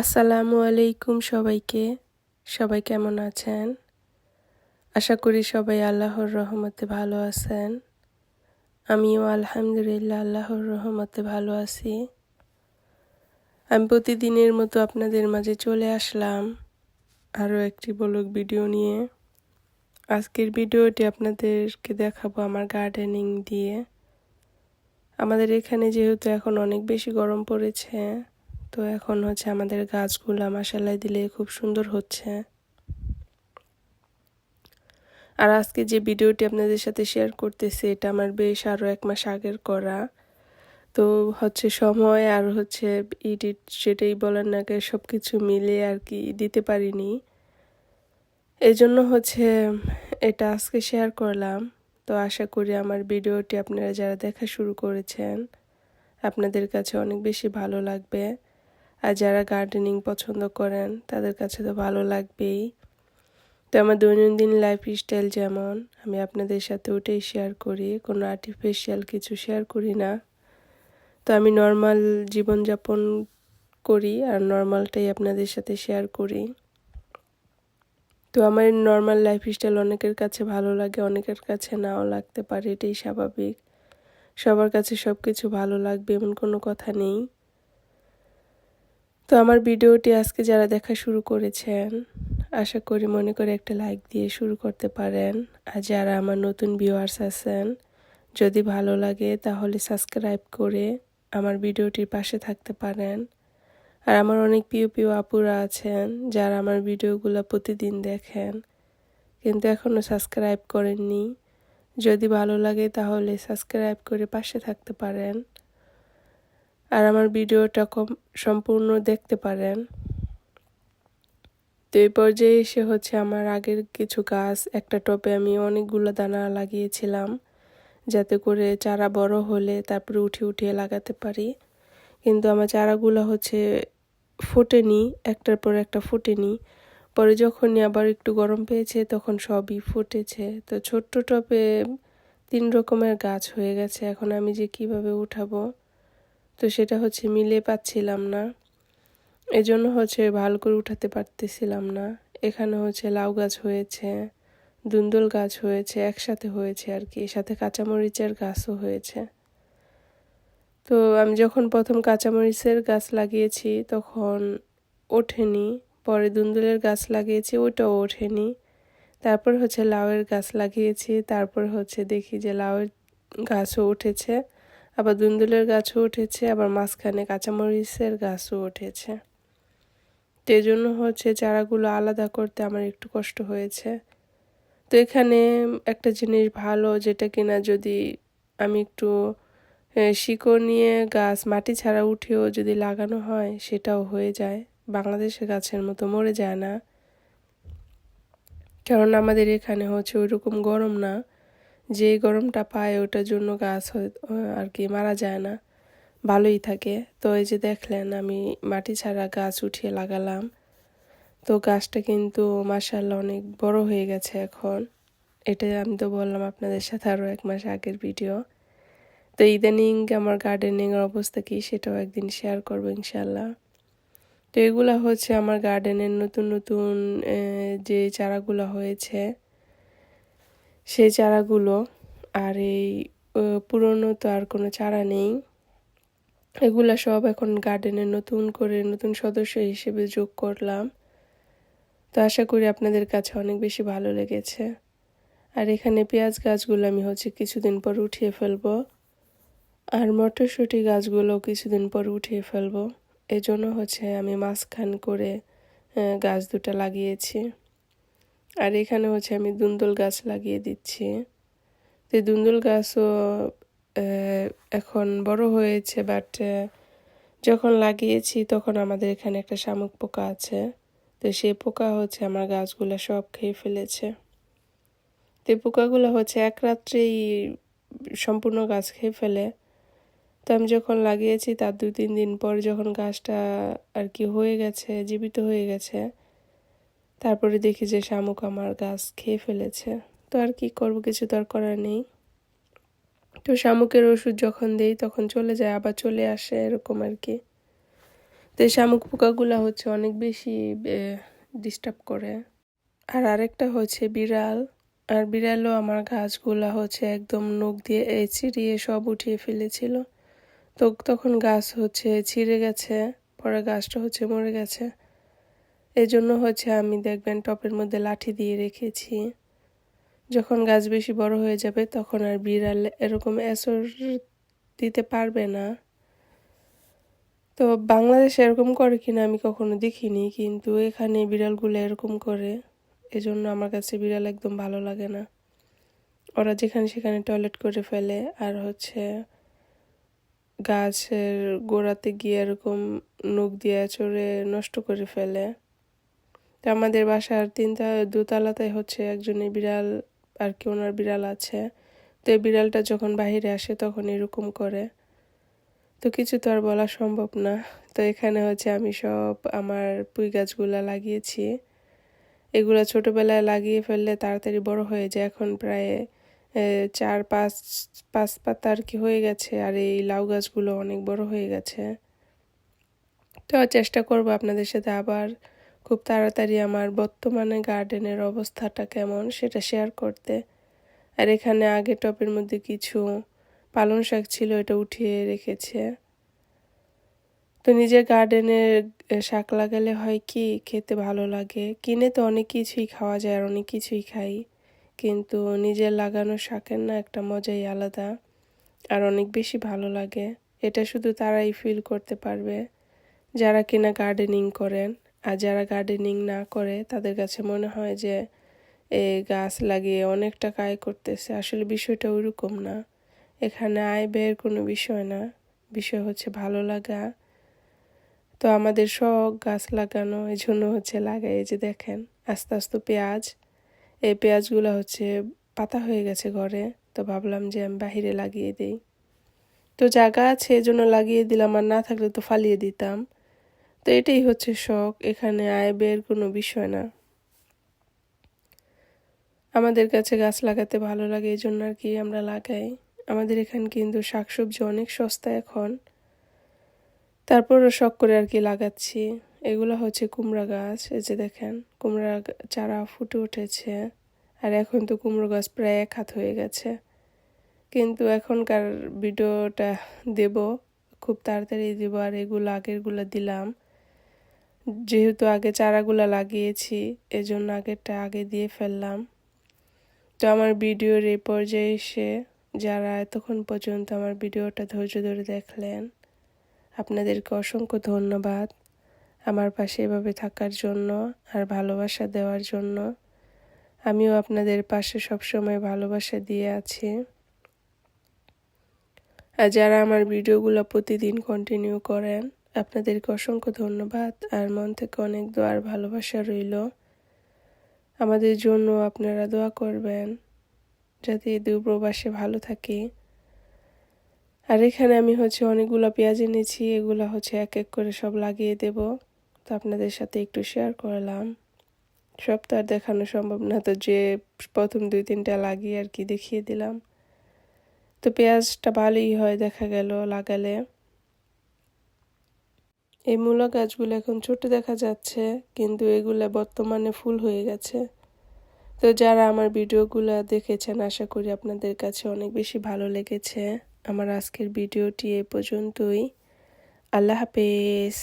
আসসালামু আলাইকুম সবাইকে। সবাই কেমন আছেন? আশা করি সবাই আল্লাহর রহমতে ভালো আছেন। আমিও আলহামদুলিল্লাহ আল্লাহর রহমতে ভালো আছি। আমি প্রতিদিনের মতো আপনাদের মাঝে চলে আসলাম আরও একটি বলক ভিডিও নিয়ে। আজকের ভিডিওটি আপনাদেরকে দেখাবো আমার গার্ডেনিং দিয়ে। আমাদের এখানে যেহেতু এখন অনেক বেশি গরম পড়েছে তো এখন হচ্ছে আমাদের গাছগুলো মাসাল্লায় দিলে খুব সুন্দর হচ্ছে। আর আজকে যে ভিডিওটি আপনাদের সাথে শেয়ার করতেছি, এটা আমার বেশ আরও এক মাস আগের করা। তো হচ্ছে সময় আর হচ্ছে ইডিট সেটাই বলার না সব কিছু মিলে আর কি দিতে পারিনি। এই জন্য হচ্ছে এটা আজকে শেয়ার করলাম। তো আশা করি আমার ভিডিওটি আপনারা যারা দেখা শুরু করেছেন, আপনাদের কাছে অনেক বেশি ভালো লাগবে। আর যারা গার্ডেনিং পছন্দ করেন, তাদের কাছে তো ভালো লাগবেই। তো আমার দৈনন্দিন লাইফ স্টাইল যেমন, আমি আপনাদের সাথে ওটাই শেয়ার করি, কোনো আর্টিফিশিয়াল কিছু শেয়ার করি না। তো আমি নর্মাল জীবনযাপন করি আর নর্মালটাই আপনাদের সাথে শেয়ার করি। তো আমার নর্মাল লাইফ স্টাইল অনেকের কাছে ভালো লাগে, অনেকের কাছে নাও লাগতে পারে, এটাই স্বাভাবিক। সবার কাছে সব কিছু ভালো লাগবে, এমন কোনো কথা নেই। তো আমার ভিডিওটি আজকে যারা দেখা শুরু করেছেন, আশা করি মনে করে একটা লাইক দিয়ে শুরু করতে পারেন। আর যারা আমার নতুন ভিউয়ার্স আছেন, যদি ভালো লাগে তাহলে সাবস্ক্রাইব করে আমার ভিডিওটির পাশে থাকতে পারেন। আর আমার অনেক প্রিয় প্রিয় আপুরা আছেন, যারা আমার ভিডিওগুলো প্রতিদিন দেখেন, কিন্তু এখনও সাবস্ক্রাইব করেননি। যদি ভালো লাগে তাহলে সাবস্ক্রাইব করে পাশে থাকতে পারেন। আর আমার ভিডিওটা কম সম্পূর্ণ দেখতে পারেন। তো এই পর্যায়ে এসে হচ্ছে আমার আগের কিছু গাছ একটা টপে আমি অনেকগুলো দানা লাগিয়েছিলাম যাতে করে চারা বড় হলে তারপরে উঠে উঠিয়ে লাগাতে পারি। কিন্তু আমার চারাগুলো হচ্ছে ফোটেনি, একটার পর একটা ফোটেনি। পরে যখনই আবার একটু গরম পেয়েছে তখন সবই ফুটেছে। তো ছোট্ট টপে তিন রকমের গাছ হয়ে গেছে। এখন আমি যে কীভাবে উঠাবো? তো সেটা হচ্ছে মিলে পাচ্ছিলাম না। এজন্য হচ্ছে ভালো করে উঠাতে পারতেছিলাম না। এখানে হচ্ছে লাউ গাছ হয়েছে, দুন্দুল গাছ হয়েছে, একসাথে হয়েছে আর কি সাথে কাঁচামরিচের গাছও হয়েছে। তো আমি যখন প্রথম কাঁচামরিচের গাছ লাগিয়েছি তখন ওঠেনি। পরে দুন্দুলের গাছ লাগিয়েছি, ওইটাও ওঠেনি। তারপর হচ্ছে লাউয়ের গাছ লাগিয়েছি। তারপর হচ্ছে দেখি যে লাউয়ের গাছও উঠেছে। আবার দুন্দুলের গাছও উঠেছে, আবার মাঝখানে কাঁচামরিচের গাছও উঠেছে। তো জন্য হচ্ছে চারাগুলো আলাদা করতে আমার একটু কষ্ট হয়েছে। তো এখানে একটা জিনিস ভালো, যেটা কিনা যদি আমি একটু শিকড় নিয়ে গাছ মাটি ছাড়া উঠেও যদি লাগানো হয়, সেটাও হয়ে যায়। বাংলাদেশের গাছের মতো মরে যায় না। কারণ আমাদের এখানে হচ্ছে ওইরকম গরম না। যে গরমটা পায় ওটার জন্য গাছ আর কি মারা যায় না। ভালোই থাকে। তো এই যে দেখলেন, আমি মাটি ছাড়া গাছ উঠিয়ে লাগালাম। তো গাছটা কিন্তু মাসাল্লাহ অনেক বড় হয়ে গেছে এখন। এটা আমি তো বললাম আপনাদের সাথে আরও এক মাস আগের ভিডিও। তো ইদানিং আমার গার্ডেনিংয়ের অবস্থা কী সেটাও একদিন শেয়ার করব ইনশাল্লাহ তো এগুলো হচ্ছে আমার গার্ডেনের নতুন নতুন যে চারাগুলো হয়েছে। সেই চারাগুলো আর এই পুরনো তো আর কোনো চারা নেই। এগুলা সব এখন গার্ডেনে নতুন করে নতুন সদস্য হিসেবে যোগ করলাম। তো আশা করি আপনাদের কাছে অনেক বেশি ভালো লেগেছে। আর এখানে পেঁয়াজ গাছগুলো আমি হচ্ছে কিছুদিন পর উঠিয়ে ফেলব। আর মটরশুঁটি গাছগুলো কিছুদিন পর উঠিয়ে ফেলব। এজন্য হচ্ছে আমি মাঝখান করে গাছ দুটা লাগিয়েছি। আর এখানে হচ্ছে আমি দুন্দুল গাছ লাগিয়ে দিচ্ছি। তো দুন্দুল গাছও এখন বড় হয়েছে বাট যখন লাগিয়েছি তখন আমাদের এখানে একটা শামুক পোকা আছে। তো সেই পোকা হচ্ছে আমার গাছগুলো সব খেয়ে ফেলেছে। তো পোকাগুলো হচ্ছে এক রাত্রেই সম্পূর্ণ গাছ খেয়ে ফেলে। তো আমি যখন লাগিয়েছি তার দু তিন দিন পর যখন গাছটা আর কি হয়ে গেছে, জীবিত হয়ে গেছে তারপরে দেখি যে শামুক আমার গাছ খেয়ে ফেলেছে। তো আর কি করব, কিছু তো আর করার নেই। তো শামুকের ওষুধ যখন দেই, তখন চলে যায়, আবার চলে আসে, এরকম আর কি। তো এই শামুক পোকাগুলো হচ্ছে অনেক বেশি ডিস্টার্ব করে। আর আরেকটা হচ্ছে বিড়াল। আর বিড়ালও আমার গাছগুলা হচ্ছে একদম নখ দিয়ে ছিঁড়িয়ে সব উঠিয়ে ফেলেছিল। তো তখন গাছ হচ্ছে ছিঁড়ে গেছে, পরে গাছটা হচ্ছে মরে গেছে। এই জন্য হচ্ছে আমি দেখবেন টপের মধ্যে লাঠি দিয়ে রেখেছি। যখন গাছ বেশি বড় হয়ে যাবে তখন আর বিড়াল এরকম এসর দিতে পারবে না। তো বাংলাদেশে এরকম করে কিনা আমি কখনো দেখিনি, কিন্তু এখানে বিড়ালগুলো এরকম করে। এজন্য আমার কাছে বিড়াল একদম ভালো লাগে না। ওরা যেখানে সেখানে টয়লেট করে ফেলে আর হচ্ছে গাছের গোড়াতে গিয়ে এরকম নখ দিয়ে চড়ে নষ্ট করে ফেলে। তো আমাদের বাসার তিনটা দোতলাতে হচ্ছে একজনের বিড়াল আর কি, ওনার বিড়াল আছে। তো এই বিড়ালটা যখন বাহিরে আসে তখন এরকম করে। তো কিছু তো আর বলা সম্ভব না। তো এখানে হচ্ছে আমি সব আমার পুঁই গাছগুলা লাগিয়েছি। এগুলো ছোটোবেলায় লাগিয়ে ফেললে তাড়াতাড়ি বড় হয়ে যায়। এখন প্রায় চার, পাঁচ পাঁচ পাতা আর কি হয়ে গেছে আর এই লাউ গাছগুলো অনেক বড় হয়ে গেছে। তো চেষ্টা করব আপনাদের সাথে আবার খুব তাড়াতাড়ি আমার বর্তমানে গার্ডেনের অবস্থাটা কেমন সেটা শেয়ার করতে। আর এখানে আগে টপের মধ্যে কিছু পালং শাক ছিল, এটা উঠিয়ে রেখেছে। তো নিজের গার্ডেনের শাক লাগালে হয় কি, খেতে ভালো লাগে। কিনে তো অনেক কিছুই খাওয়া যায় আর অনেক কিছুই খাই। কিন্তু নিজের লাগানো শাকের না একটা মজাই আলাদা আর অনেক বেশি ভালো লাগে। এটা শুধু তারাই ফিল করতে পারবে। যারা কিনা গার্ডেনিং করেন আর যারা গার্ডেনিং না করে, তাদের কাছে মনে হয় যে এই গাছ লাগিয়ে অনেক টাকা আয় করতেছে। আসলে বিষয়টা ওইরকম না। এখানে আয় ব্যয়ের কোনো বিষয় না। বিষয় হচ্ছে ভালো লাগা। তো আমাদের শখ গাছ লাগানো এই জন্য হচ্ছে লাগাই। এই যে দেখেন, আস্তে আস্তে পেঁয়াজ। এই পেঁয়াজগুলো হচ্ছে পাতা হয়ে গেছে ঘরে। তো ভাবলাম যে আমি বাহিরে লাগিয়ে দিই। তো জায়গা আছে এই জন্য লাগিয়ে দিলাম। আর না থাকলে তো ফালিয়ে দিতাম। তো এটাই হচ্ছে শখ, এখানে আয় ব্যয়ের কোনো বিষয় না। আমাদের কাছে গাছ লাগাতে ভালো লাগে এই জন্য আর কি আমরা লাগাই। আমাদের এখানে কিন্তু শাকসবজি অনেক সস্তা এখন। তারপরও শখ করে আর কি লাগাচ্ছি। এগুলো হচ্ছে কুমড়া গাছ, এই যে দেখেন, কুমড়া চারা ফুটে উঠেছে। আর এখন তো কুমড়ো গাছ প্রায় এক হাত হয়ে গেছে। কিন্তু এখনকার ভিডিওটা দেব, খুব তাড়াতাড়ি দেবো, আর এগুলো আগেরগুলো দিলাম। যেহেতু আগে চারাগুলো লাগিয়েছি, এজন্য আগেরটা আগে দিয়ে ফেললাম। তো আমার ভিডিওর এই পর্যায়ে এসে যারা এতক্ষণ পর্যন্ত আমার ভিডিওটা ধৈর্য ধরে দেখলেন, আপনাদেরকে অসংখ্য ধন্যবাদ আমার পাশে এভাবে থাকার জন্য আর ভালোবাসা দেওয়ার জন্য। আমিও আপনাদের পাশে সবসময় ভালোবাসা দিয়ে আছি। আর যারা আমার ভিডিওগুলো প্রতিদিন কন্টিনিউ করেন আপনাদেরকে অসংখ্য ধন্যবাদ। আর মন থেকে অনেক দোয়ার ভালোবাসা রইল। আমাদের জন্য আপনারা দোয়া করবেন, যাতে প্রবাসে ভালো থাকি। আর এখানে আমি হচ্ছে অনেকগুলো পেঁয়াজ এনেছি, এগুলো হচ্ছে এক এক করে সব লাগিয়ে দেব। তো আপনাদের সাথে একটু শেয়ার করলাম। সব তো আর দেখানো সম্ভব না, তো যে প্রথম দুই তিনটা লাগিয়ে আর কি দেখিয়ে দিলাম। তো পেঁয়াজটা ভালোই হয় দেখা গেল লাগালে। এই মূলা গাছগুলো এখন ছোট দেখা যাচ্ছে, কিন্তু এগুলো বর্তমানে ফুল হয়ে গেছে। তো যারা আমার ভিডিওগুলো দেখেছেন, আশা করি আপনাদের কাছে অনেক বেশি ভালো লেগেছে। আমার আজকের ভিডিওটি এ পর্যন্তই। আল্লাহ হাফেজ।